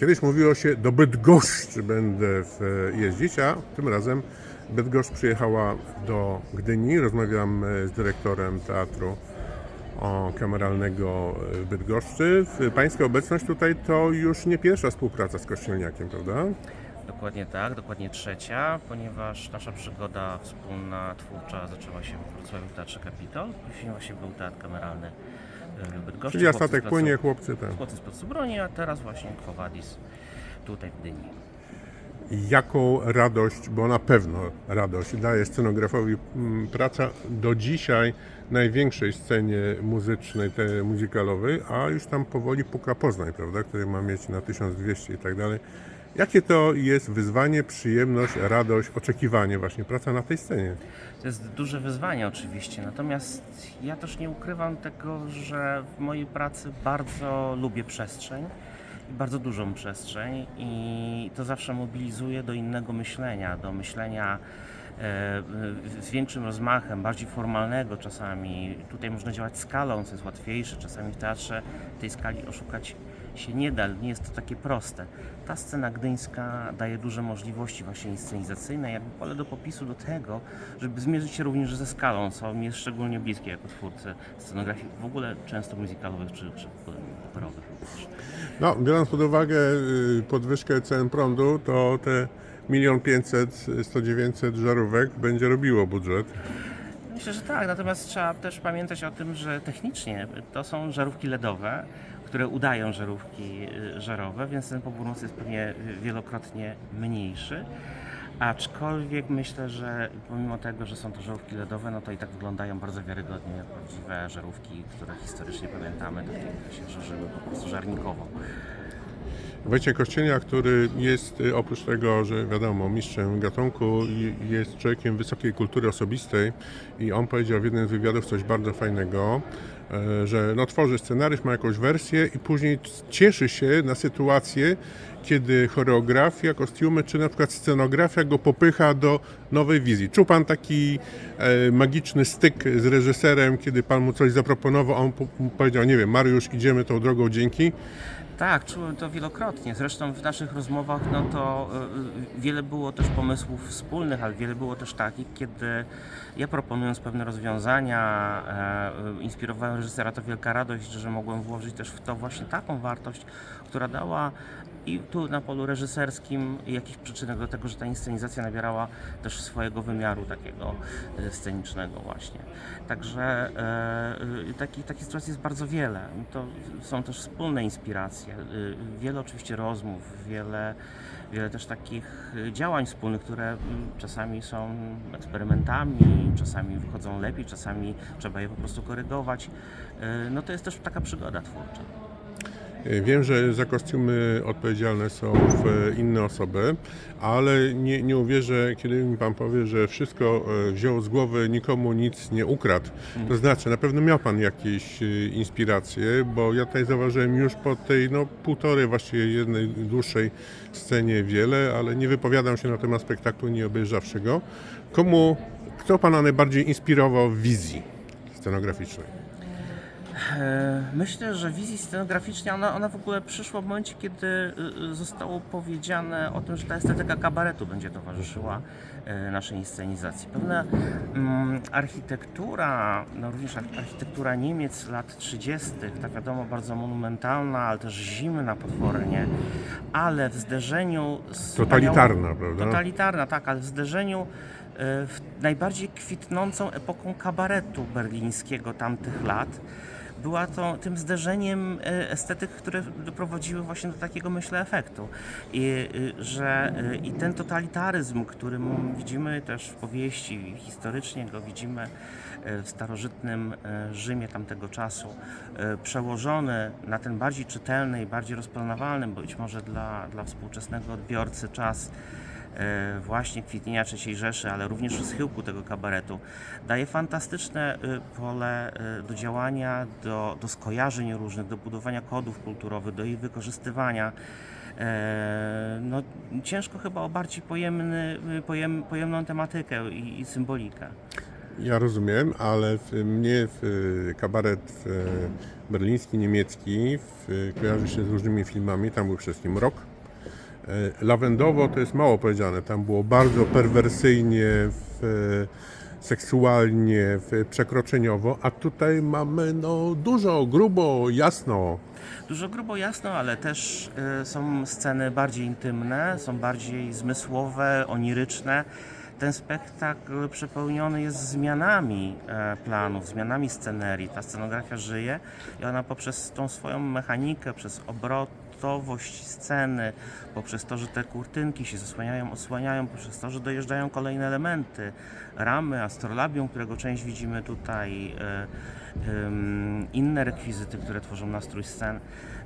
Kiedyś mówiło się do Bydgoszczy będę w, jeździć, a tym razem Bydgoszcz przyjechała do Gdyni. Rozmawiam e, z dyrektorem teatru kameralnego w Bydgoszczy. Pańska obecność tutaj to już nie pierwsza współpraca z Kościelniakiem, prawda? Dokładnie tak, dokładnie trzecia, ponieważ nasza przygoda wspólna, twórcza zaczęła się w Wrocławiu w Teatrze Kapitol. Później właśnie był teatr kameralny Bydgoszczy. Czyli statek płynie, chłopcy tam. Chłopcy z Placu Broni, a teraz właśnie Quo Vadis tutaj w Gdyni. Jaką radość, bo na pewno radość daje scenografowi mm, praca do dzisiaj największej scenie muzycznej, te muzykalowej, a już tam powoli puka Poznań, prawda, który ma mieć na 1200 i tak dalej. Jakie to jest wyzwanie, przyjemność, radość, oczekiwanie właśnie, praca na tej scenie? To jest duże wyzwanie oczywiście, natomiast ja też nie ukrywam tego, że w mojej pracy bardzo lubię przestrzeń bardzo dużą przestrzeń i to zawsze mobilizuje do innego myślenia, do myślenia e, z większym rozmachem, bardziej formalnego czasami. Tutaj można działać skalą, co jest łatwiejsze. Czasami w teatrze tej skali oszukać się nie da, nie jest to takie proste. Ta scena gdyńska daje duże możliwości właśnie inscenizacyjne, jakby pole do popisu do tego, żeby zmierzyć się również ze skalą, co mi jest szczególnie bliskie jako twórcy scenografii, w ogóle często muzykalowych czy, czy operowych również. No, biorąc pod uwagę y, podwyżkę cen prądu, to te 1 500 100 900 żarówek będzie robiło budżet. Myślę, że tak, natomiast trzeba też pamiętać o tym, że technicznie to są żarówki LEDowe, które udają żarówki y, żarowe, więc ten pobór jest pewnie y, wielokrotnie mniejszy. Aczkolwiek myślę, że pomimo tego, że są to żarówki LEDowe, no to i tak wyglądają bardzo wiarygodnie prawdziwe żarówki, które historycznie pamiętamy, takie właśnie, że żyły po prostu żarnikowo. Wojciech Kościelnia, który jest y, oprócz tego, że wiadomo, mistrzem gatunku, jest człowiekiem wysokiej kultury osobistej i on powiedział w jednym z wywiadów coś bardzo fajnego, e, że no, tworzy scenariusz, ma jakąś wersję i później cieszy się na sytuację, kiedy choreografia, kostiumy czy na przykład scenografia go popycha do nowej wizji. Czuł Pan taki e, magiczny styk z reżyserem, kiedy Pan mu coś zaproponował, on powiedział, nie wiem, Mariusz, idziemy tą drogą, dzięki. Tak, czułem to wielokrotnie. Zresztą w naszych rozmowach no to y, y, wiele było też pomysłów wspólnych, ale wiele było też takich, kiedy ja proponując pewne rozwiązania, e, y, inspirowałem reżysera, to wielka radość, że mogłem włożyć też w to właśnie taką wartość, która dała i tu na polu reżyserskim jakiś przyczynek do tego, że ta inscenizacja nabierała też swojego wymiaru takiego e, scenicznego właśnie. Także e, takich, takich sytuacji jest bardzo wiele. To są też wspólne inspiracje. E, Wiele oczywiście rozmów, wiele, wiele też takich e, działań wspólnych, które czasami są eksperymentami, czasami wychodzą lepiej, czasami trzeba je po prostu korygować. No to jest też taka przygoda twórcza. Wiem, że za kostiumy odpowiedzialne są w- inne osoby, ale nie, nie uwierzę, kiedy mi Pan powie, że wszystko e, wziął z głowy, nikomu nic nie ukradł. To znaczy, na pewno miał Pan jakieś inspiracje, bo ja tutaj zauważyłem już po tej no, półtorej, właściwie jednej dłuższej scenie wiele, ale nie wypowiadam się na temat spektaklu, nie obejrzawszy go. Komu, kto Pana najbardziej inspirował w wizji scenograficznej? E, Myślę, że wizji scenograficznej ona, ona w ogóle przyszła w momencie, kiedy y, y, zostało powiedziane o tym, że ta estetyka kabaretu będzie towarzyszyła e, naszej inscenizacji. Pewna mm, architektura, no również ar- architektura Niemiec lat 30., tak wiadomo, bardzo monumentalna, ale też zimna potwornie, ale w zderzeniu z Totalitarna, prawda? Totalitarna, tak, ale w zderzeniu e, w najbardziej kwitnącą epoką kabaretu berlińskiego tamtych lat. Była to tym zderzeniem e, estetyk, które doprowadziły właśnie do takiego, myślę, efektu. I, y, że, y, I ten totalitaryzm, który widzimy też w powieści, historycznie go widzimy e, w starożytnym e, Rzymie tamtego czasu, przełożony na ten bardziej czytelny i bardziej rozpoznawalny, być może dla, dla współczesnego odbiorcy czas właśnie kwitnienia III Rzeszy, ale również schyłku tego kabaretu, daje fantastyczne e, pole e, do działania, do, do skojarzeń różnych, do budowania kodów kulturowych, do ich wykorzystywania. E, No, ciężko chyba o bardziej pojemny, pojem, pojemną tematykę i, i symbolikę. Ja rozumiem, ale w, mnie w, kabaret e, berliński, niemiecki w, kojarzy się z różnymi filmami. Tam był przede wszystkim rok. E, Lawendowo to jest mało powiedziane. Tam było bardzo perwersyjnie, w, seksualnie, w, przekroczeniowo, a tutaj mamy no, dużo, grubo, jasno. Dużo grubo jasno, ale też y, są sceny bardziej intymne, są bardziej zmysłowe, oniryczne. Ten spektakl przepełniony jest zmianami e, planów, zmianami scenerii. Ta scenografia żyje i ona poprzez tą swoją mechanikę, przez obrotowość sceny, poprzez to, że te kurtynki się zasłaniają, osłaniają, poprzez to, że dojeżdżają kolejne elementy, ramy, astrolabium, którego część widzimy tutaj, e, inne rekwizyty, które tworzą nastrój scen,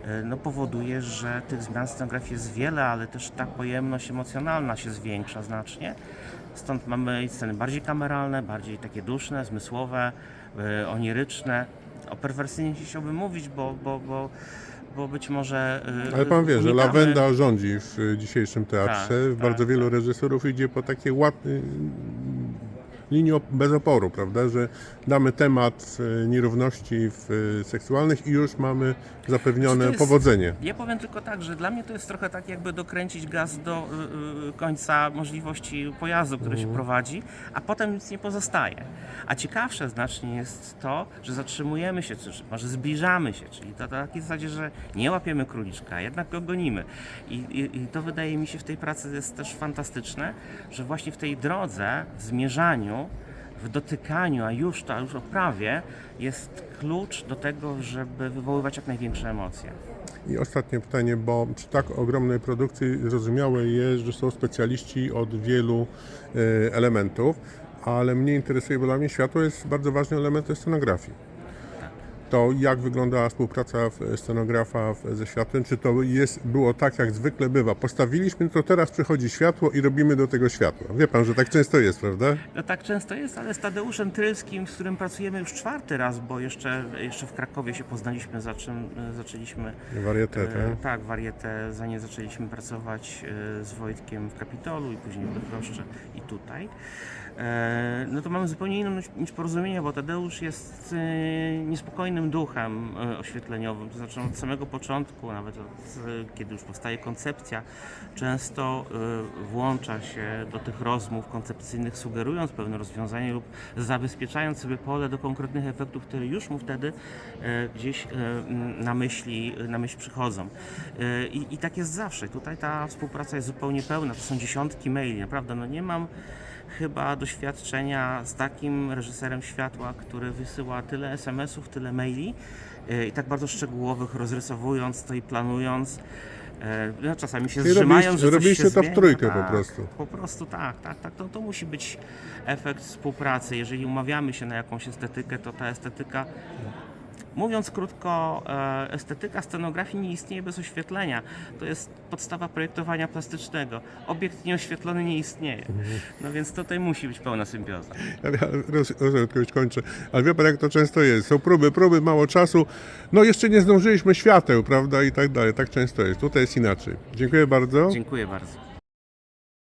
e, no powoduje, że tych zmian scenografii jest wiele, ale też ta pojemność emocjonalna się zwiększa znacznie. Stąd mamy sceny bardziej kameralne, bardziej takie duszne, zmysłowe, e, oniryczne. O perwersyjnie nie chciałbym mówić, bo, bo, bo, bo być może. e, Ale pan wie, że unikamy- Lawenda rządzi w y, dzisiejszym teatrze. Tak, Bardzo tak, wielu tak. reżyserów idzie po takie ładne linii bez oporu, prawda? Że damy temat y, nierówności w, y, seksualnych i już mamy zapewnione To jest- powodzenie. Ja powiem tylko tak, że dla mnie to jest trochę tak, jakby dokręcić gaz do y, końca możliwości pojazdu, który się prowadzi, a potem nic nie pozostaje. A ciekawsze znacznie jest to, że zatrzymujemy się, czy może zbliżamy się, czyli to na takiej zasadzie, że nie łapiemy króliczka, jednak go gonimy. I, i, I to wydaje mi się w tej pracy jest też fantastyczne, że właśnie w tej drodze, w zmierzaniu, w dotykaniu, a już to, a już oprawie, jest klucz do tego, żeby wywoływać jak największe emocje. I ostatnie pytanie, bo przy tak ogromnej produkcji zrozumiałe jest, że są specjaliści od wielu y, elementów, ale mnie interesuje, bo dla mnie światło jest bardzo ważnym elementem scenografii. To jak wyglądała współpraca w- scenografa ze światłem? Czy to jest, było tak, jak zwykle bywa? Postawiliśmy, to teraz przychodzi światło i robimy do tego światło. Wie pan, że tak często jest, prawda? No tak często jest, ale z Tadeuszem Trylskim, z którym pracujemy już czwarty raz, bo jeszcze, jeszcze w Krakowie się poznaliśmy, za czym e, zaczęliśmy Warietę, e, tak? tak, warietę, zanim zaczęliśmy pracować e, z Wojtkiem w Kapitolu i później w Bydgoszczy i tutaj. E, No to mamy zupełnie inną niż- porozumienie, bo Tadeusz jest e, duchem e, oświetleniowym, to znaczy od samego początku, nawet od, kiedy już powstaje koncepcja, często e, włącza się do tych rozmów koncepcyjnych, sugerując pewne rozwiązanie lub zabezpieczając sobie pole do konkretnych efektów, które już mu wtedy e, gdzieś na myśli, na myśl przychodzą. I, I tak jest zawsze. Tutaj ta współpraca jest zupełnie pełna. To są dziesiątki maili, naprawdę. No nie mam chyba doświadczenia z takim reżyserem światła, który wysyła tyle SMS-ów, tyle maili e, i tak bardzo szczegółowych, rozrysowując to i planując. E, No, czasami się zrzymają, robiliście- że robiliście się to w zmienia. trójkę po Tak, prostu. Po prostu tak, tak, tak. To, to musi być efekt współpracy. Jeżeli umawiamy się na jakąś estetykę, to ta estetyka Mówiąc krótko, e, estetyka scenografii nie istnieje bez oświetlenia. To jest podstawa projektowania plastycznego. Obiekt nieoświetlony nie istnieje. No więc tutaj musi być pełna symbioza. Ja ja roz, rozumiem, już kończę. Ale wie pan, jak to często jest. Są próby, próby, mało czasu. No jeszcze nie zdążyliśmy świateł, prawda, i tak dalej. Tak często jest. Tutaj jest inaczej. Dziękuję bardzo. Dziękuję bardzo.